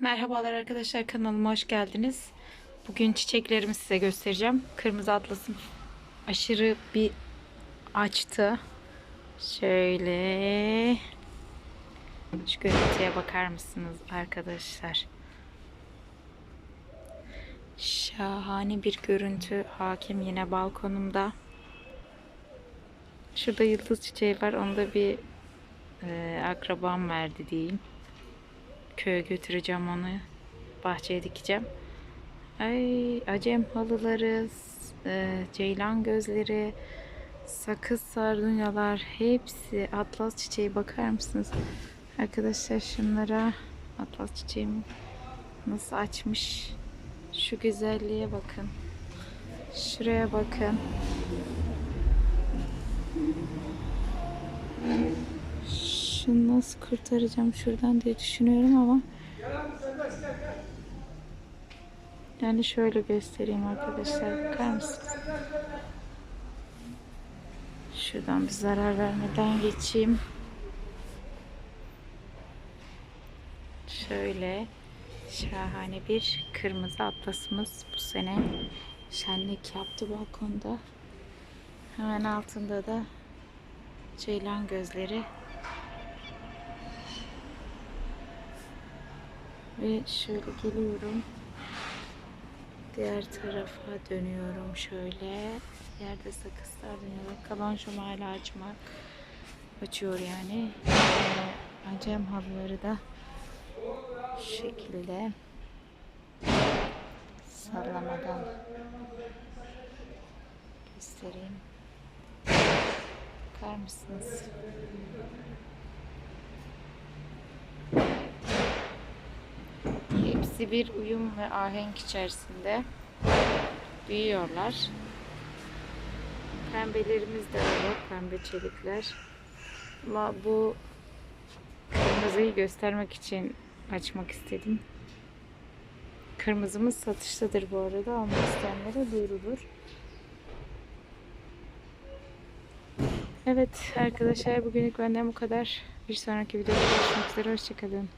Merhabalar arkadaşlar kanalıma hoş geldiniz. Bugün çiçeklerimi size göstereceğim. Kırmızı atlasım aşırı bir açtı. Şöyle şu görüntüye bakar mısınız arkadaşlar? Şahane bir görüntü hakim yine balkonumda. Şurada yıldız çiçeği var. Onu da bir e, akrabam verdi diyeyim köye götüreceğim onu. Bahçeye dikeceğim. Ay acem halıları, e, ceylan gözleri, sakız sardunyalar hepsi atlas çiçeği bakar mısınız? Arkadaşlar şunlara atlas çiçeğim nasıl açmış. Şu güzelliğe bakın. Şuraya bakın. Şunu nasıl kurtaracağım şuradan diye düşünüyorum ama yani şöyle göstereyim arkadaşlar bakar mısınız? Şuradan bir zarar vermeden geçeyim. Şöyle şahane bir kırmızı atlasımız bu sene şenlik yaptı balkonda. Hemen altında da ceylan gözleri Ve şöyle geliyorum. Diğer tarafa dönüyorum şöyle. Yerde sakızlar dönüyor. Kalanşom hala açmak. Açıyor yani. Ee, acem halıları da şu şekilde sallamadan göstereyim. Bakar mısınız? Hepsi bir uyum ve ahenk içerisinde büyüyorlar. Pembelerimiz de öyle, pembe çelikler. Ama bu kırmızıyı göstermek için açmak istedim. Kırmızımız satıştadır bu arada. Almak isteyenlere duyurulur. Evet arkadaşlar bugünlük benden bu kadar. Bir sonraki videoda görüşmek üzere. Hoşçakalın.